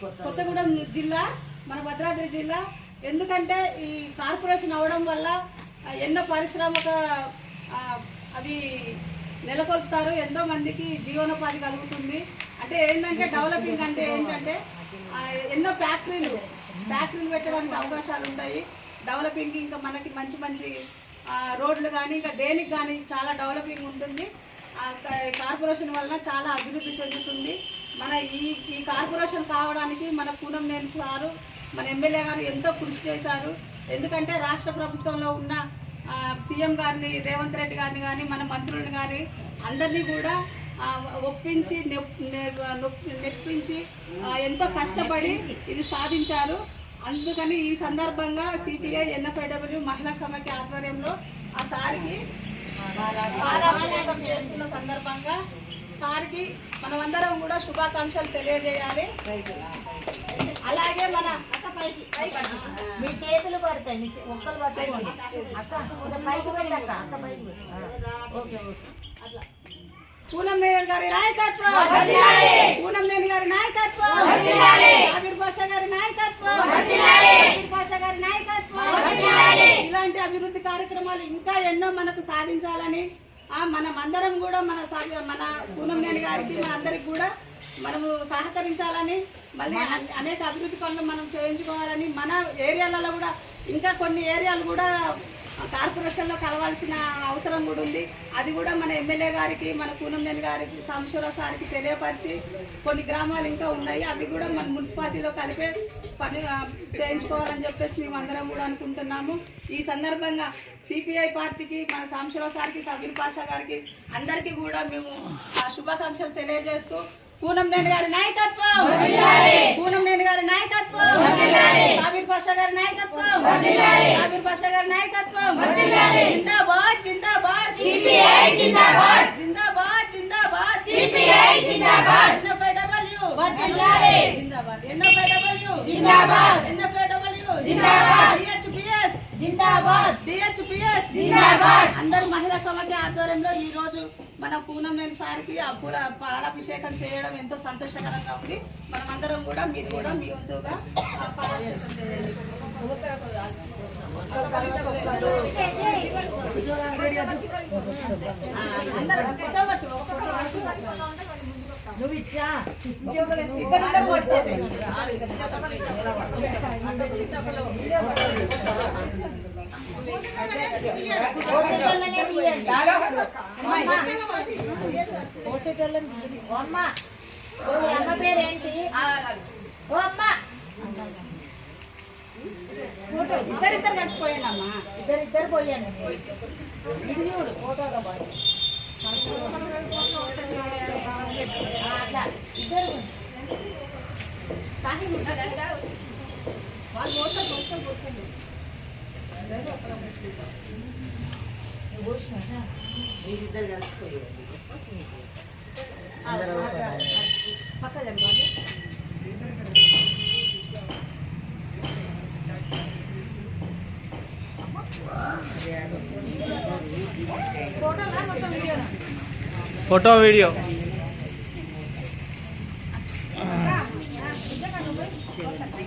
కొత్తగూడెం జిల్లా మన భద్రాద్రి జిల్లా. ఎందుకంటే ఈ కార్పొరేషన్ అవడం వల్ల ఎన్నో పారిశ్రామిక అవి నెలకొల్పుతారు. ఎంతో మందికి జీవనోపాధి కలుగుతుంది. అంటే ఏంటంటే డెవలపింగ్ అంటే ఏంటంటే ఎన్నో ఫ్యాక్టరీలు ఫ్యాక్టరీలు పెట్టడానికి అవకాశాలు ఉంటాయి డెవలపింగ్ ఇంకా మనకి మంచి మంచి రోడ్లు కానీ ఇంకా దేనికి కానీ చాలా డెవలపింగ్ ఉంటుంది. కార్పొరేషన్ వలన చాలా అభివృద్ధి చెందుతుంది. మన ఈ ఈ కార్పొరేషన్ కావడానికి మన పూనం నేని సారు మన ఎమ్మెల్యే గారు ఎంతో కృషి చేశారు. ఎందుకంటే రాష్ట్ర ప్రభుత్వంలో ఉన్న సీఎం గారిని రేవంత్ రెడ్డి గారిని కానీ మన మంత్రులను కానీ అందరినీ కూడా ఒప్పించి నెప్పించి ఎంతో కష్టపడి ఇది సాధించారు. అందుకని ఈ సందర్భంగా సిపిఐ ఎన్ఎఫ్ఐడబ్ల్యూ మహిళా సమైక్య ఆధ్వర్యంలో ఆ సారికి చేస్తున్న సందర్భంగా సార్కి మనమందరం కూడా శుభాకాంక్షలు తెలియజేయాలి. అలాగే మన పైకి. మీ చేతులు పడతాయి మీ ఒక్కలు అక్క కొంచెం పైకి పెట్టక్క అక్క పైకి పెట్టు. ఆ, ఓకే ఓకే అట్లా. పూనం నేని గారి నాయకత్వం. పూనం గారి నాయకత్వం. ఆబిర్ పాషా గారి నాయకత్వం. ఆబిర్ పాషా గారి నాయకత్వం. ఇలాంటి అభివృద్ధి కార్యక్రమాలు ఇంకా ఎన్నో మనకు సాధించాలని మనం అందరం కూడా మన మన పూనం నేని గారికి మన అందరికి కూడా మనము సహకరించాలని మళ్ళీ అన్- అనేక అభివృద్ధి పనులు మనం చేయించుకోవాలని మన ఏరియాలలో కూడా ఇంకా కొన్ని ఏరియాలు కూడా కార్పొరేషన్లో కలవాల్సిన అవసరం కూడా ఉంది. అది కూడా మన ఎమ్మెల్యే గారికి మన పూనంనేని గారికి సాంబశివరావు సార్కి తెలియపరిచి కొన్ని గ్రామాలు ఇంకా ఉన్నాయి. అవి కూడా మన మున్సిపాలిటీలో కలిపే పని చేయించుకోవాలని చెప్పేసి మేము అందరం కూడా అనుకుంటున్నాము. ఈ సందర్భంగా సిపిఐ పార్టీకి మన సాంబశివరావు సార్కి సబీర్ పాషా గారికి అందరికీ కూడా మేము ఆ శుభాకాంక్షలు తెలియజేస్తూ పూనంనేని గారి నాయకత్వం! పూనంనేని గారి నాయకత్వం సాబీర్ పాషా గారి నాయకత్వం. సాబీర్ పాషా గారి నాయకత్వం. జిందాబాద్ జిందాబాద్. సిపిఐ జిందాబాద్. జిందాబాద్ జిందాబాద్. సిపిఐ జిందాబాద్. ఎన్ఎఫ్ఐడబ్ల్యూ జిందాబాద్. ఎన్ఎఫ్ఐడబ్ల్యూ జిందాబాద్. ఎన్ఎఫ్ఐడబ్ల్యూ జిందాబాద్. అందరు మహిళా సమాఖ్య ఆధ్వర్యంలో ఈ రోజు మన పూనమేని సార్కి ఆ పూల పాలాభిషేకం చేయడం ఎంతో సంతోషకరంగా ఉంది మనమందరం కూడా మీరు కూడా మీ వంతుగా. నువ్వు ఇచ్చా పట్టుకోండి. అమ్మ పేరేంటి ఓ అమ్మ ఇద్దరిద్దరు కలిసిపోయండి అమ్మా పోయండి ఇది చూడు ఫోటోలో పోయి అట్లా ఇద్దరు వాళ్ళు పోతారు పోతారు పోతారు పక్క జరగాలి ఫోటోలా మొత్తం వీడియోనా ఫోటో వీడియో.